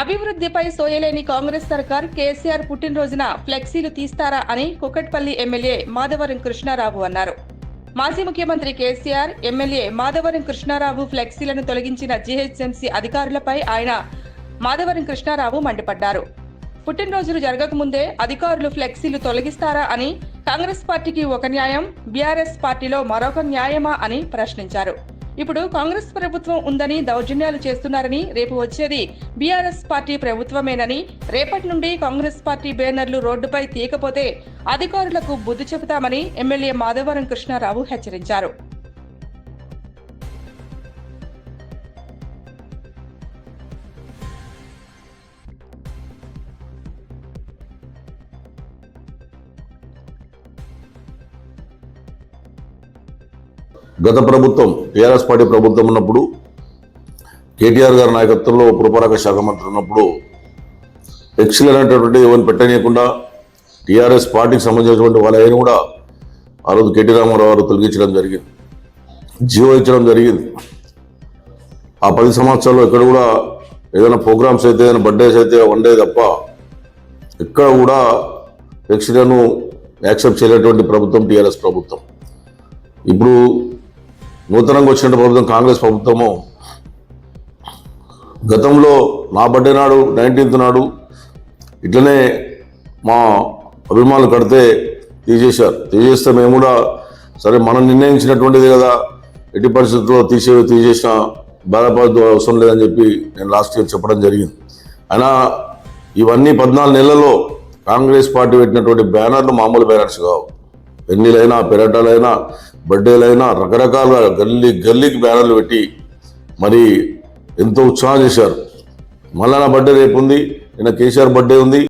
అభివృద్ధిపై సోయలేని కాంగ్రెస్ సర్కార్ కేసీఆర్ పుట్టినరోజున ఫ్లెక్సీలు తీస్తారా అని కుకట్పల్లి ఎమ్మెల్యే మాధవరం కృష్ణారావు అన్నారు. మాజీ ముఖ్యమంత్రి కేసీఆర్ ఎమ్మెల్యే మాధవరం కృష్ణారావు ఫ్లెక్సీలను తొలగించిన జీహెచ్ఎంసీ అధికారులపై ఆయన మాధవరం కృష్ణారావు మండిపడ్డారు. పుట్టినరోజులు జరగకముందే అధికారులు ఫ్లెక్సీలు తొలగిస్తారా అని కాంగ్రెస్ పార్టీకి ఒక న్యాయం బీఆర్ఎస్ పార్టీలో మరొక న్యాయమా అని ప్రశ్నించారు. ఇప్పుడు కాంగ్రెస్ ప్రభుత్వం ఉందని దౌర్జన్యాలు చేస్తున్నారని రేపు వచ్చేది బీఆర్ఎస్ పార్టీ ప్రభుత్వమేనని రేపటి నుండి కాంగ్రెస్ పార్టీ బ్యానర్లు రోడ్డుపై తీయకపోతే అధికారులకు బుద్ధి చెబుతామని ఎమ్మెల్యే మాధవరం కృష్ణారావు హెచ్చరించారు. గత ప్రభుత్వం టీఆర్ఎస్ పార్టీ ప్రభుత్వం ఉన్నప్పుడు కేటీఆర్ గారి నాయకత్వంలో పురపాలక శాఖ మంత్రి ఉన్నప్పుడు ఎక్సిల్ అనేటటువంటి ఎవరిని పెట్టనీయకుండా టీఆర్ఎస్ పార్టీకి సంబంధించినటువంటి వాళ్ళని కూడా ఆ రోజు కేటీ రామారావు గారు తొలగించడం జరిగింది. జీవో ఇచ్చడం జరిగింది. ఆ పది సంవత్సరాల్లో ఇక్కడ కూడా ఏదైనా ప్రోగ్రామ్స్ అయితే ఏదైనా బర్త్డేస్ అయితే వన్ డే తప్ప ఇక్కడ కూడా ఎక్సిలను యాక్సెప్ట్ చేయలేటువంటి ప్రభుత్వం టీఆర్ఎస్ ప్రభుత్వం. ఇప్పుడు నూతనంగా వచ్చిన ప్రభుత్వం కాంగ్రెస్ ప్రభుత్వము. గతంలో నా బర్త్డే నాడు నైన్టీన్త్ నాడు ఇట్లనే మా అభిమానులు కడితే తీసేశారు. తీసేస్తే మేము కూడా సరే మనం నిర్ణయించినటువంటిది కదా. ఎట్టి పరిస్థితుల్లో తీసే తీసేసిన బాధపడదు అవసరం లేదని చెప్పి నేను లాస్ట్ ఇయర్ చెప్పడం జరిగింది. అయినా ఇవన్నీ పద్నాలుగు నెలల్లో కాంగ్రెస్ పార్టీ పెట్టినటువంటి బ్యానర్లు మామూలు బ్యానర్స్ కావు. పెన్నీలైనా పెరటాలైనా బర్త్డేలైనా రకరకాల గల్లీ గల్లీకి బ్యానర్లు పెట్టి మరి ఎంతో ఉత్సాహం చేశారు. మళ్ళా నా బర్త్డే రేపు ఉంది నిన్న కేసీఆర్ బర్త్డే ఉంది.